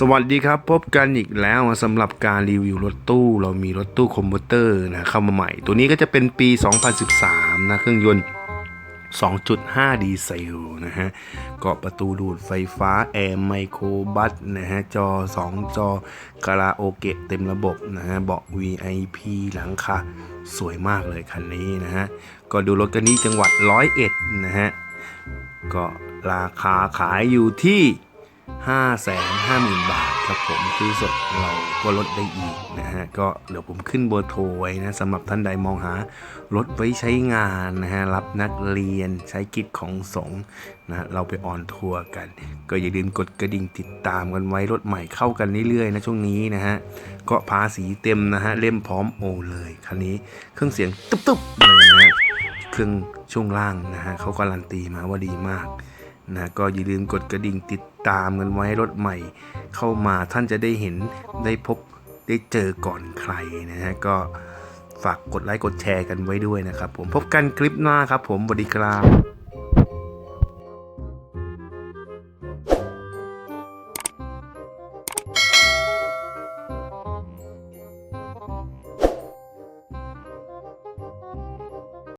สวัสดีครับ พบกันอีกแล้วสำหรับการรีวิวรถตู้ เรามีรถตู้คอมพิวเตอร์นะเข้ามาใหม่ ตัวนี้ก็จะเป็นปี 2013 นะเครื่องยนต์ 2.5 ดีเซลนะฮะเกาะประตูดูดไฟฟ้า แอร์ไมโครบัสนะฮะ จอ 2 จอคาราโอเกะเต็มระบบนะฮะ เบาะ VIP หลังคาสวยมากเลยคันนี้นะฮะ ก็ดูรถกันนี้จังหวัดร้อยเอ็ดนะฮะ ก็ราคาขายอยู่ที่ 5 5 0 0 0 0 บาทครับผมซื้อสดเราก็ลดได้อีกนะฮะก็เดี๋ยวผมขึ้นเบอร์โทรไว้นะสำหรับท่านใดมองหารถไว้ใช้งานนะฮะรับนักเรียนใช้กิจของสงนะฮะเราไปออนทัวร์กัน ก็อย่าลืมกดกระดิ่งติดตามกันไว้รถใหม่เข้ากันเรื่อยๆนะช่วงนี้นะฮะก็ภาษีเต็มนะฮะเล่มพร้อมโอเลยคันนี้เครื่องเสียงตุ๊บๆเลยนะฮะเครื่องช่วงล่างนะฮะเขาการันตีมาว่าดีมาก นะก็อย่าลืมกดกระดิ่งติดตามกันไว้รถใหม่ เข้ามาท่านจะได้เห็นได้พบได้เจอก่อนใครนะฮะก็ฝากกดไลค์กดแชร์กันไว้ด้วยนะครับผมพบกันคลิปหน้าครับผมสวัสดีครับ